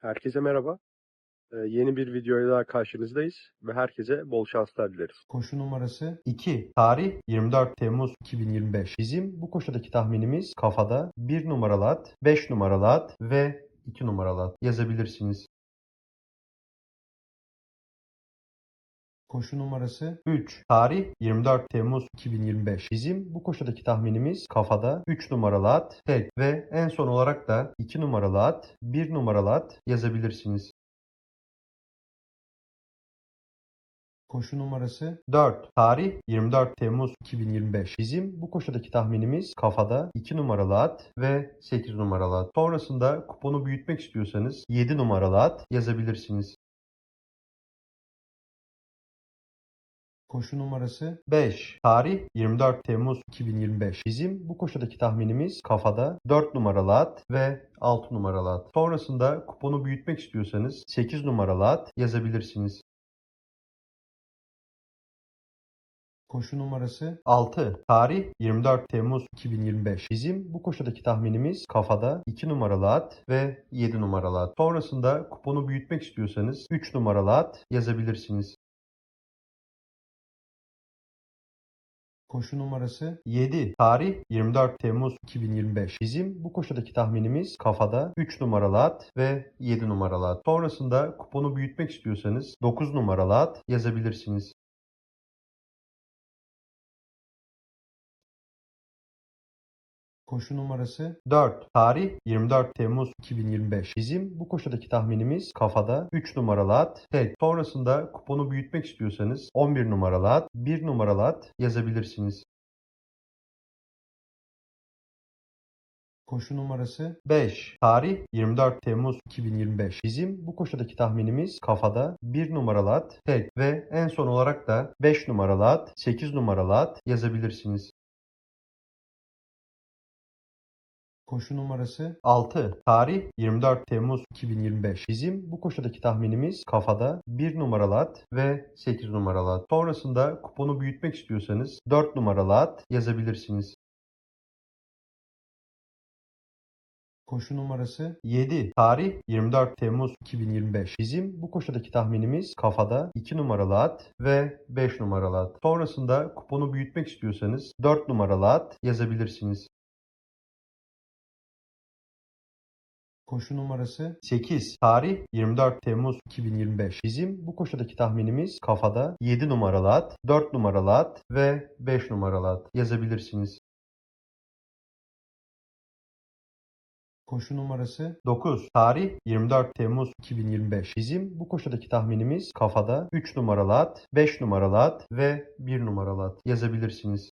Herkese merhaba. Ee, yeni bir videoyla daha karşınızdayız ve herkese bol şanslar dileriz. Koşu numarası 2. Tarih 24 Temmuz 2025. Bizim bu koşudaki tahminimiz kafada 1 numaralı at, 5 numaralı at ve 2 numaralı at yazabilirsiniz. Koşu numarası 3. Tarih 24 Temmuz 2025. Bizim bu koşudaki tahminimiz kafada 3 numaralı at, tek ve en son olarak da 2 numaralı at, 1 numaralı at yazabilirsiniz. Koşu numarası 4. Tarih 24 Temmuz 2025. Bizim bu koşudaki tahminimiz kafada 2 numaralı at ve 8 numaralı at. Sonrasında kuponu büyütmek istiyorsanız 7 numaralı at yazabilirsiniz. Koşu numarası 5. Tarih 24 Temmuz 2025. Bizim bu koşudaki tahminimiz kafada 4 numaralı at ve 6 numaralı at. Sonrasında kuponu büyütmek istiyorsanız 8 numaralı at yazabilirsiniz. Koşu numarası 6. Tarih 24 Temmuz 2025. Bizim bu koşudaki tahminimiz kafada 2 numaralı at ve 7 numaralı at. Sonrasında kuponu büyütmek istiyorsanız 3 numaralı at yazabilirsiniz. Koşu numarası 7. Tarih 24 Temmuz 2025. Bizim bu koşudaki tahminimiz kafada 3 numaralı at ve 7 numaralı at. Sonrasında kuponu büyütmek istiyorsanız 9 numaralı at yazabilirsiniz. Koşu numarası 4. Tarih 24 Temmuz 2025. Bizim bu koşudaki tahminimiz kafada 3 numaralı at, tek. Sonrasında kuponu büyütmek istiyorsanız 11 numaralı at, 1 numaralı at yazabilirsiniz. Koşu numarası 5. Tarih 24 Temmuz 2025. Bizim bu koşudaki tahminimiz kafada 1 numaralı at, tek. Ve en son olarak da 5 numaralı at, 8 numaralı at yazabilirsiniz. Koşu numarası 6. Tarih 24 Temmuz 2025. Bizim bu koşudaki tahminimiz kafada 1 numaralı at ve 8 numaralı at. Sonrasında kuponu büyütmek istiyorsanız 4 numaralı at yazabilirsiniz. Koşu numarası 7. Tarih 24 Temmuz 2025. Bizim bu koşudaki tahminimiz kafada 2 numaralı at ve 5 numaralı at. Sonrasında kuponu büyütmek istiyorsanız 4 numaralı at yazabilirsiniz. Koşu numarası 8. Tarih 24 Temmuz 2025. Bizim bu koşudaki tahminimiz kafada 7 numaralı at, 4 numaralı at ve 5 numaralı at yazabilirsiniz. Koşu numarası 9. Tarih 24 Temmuz 2025. Bizim bu koşudaki tahminimiz kafada 3 numaralı at, 5 numaralı at ve 1 numaralı at yazabilirsiniz.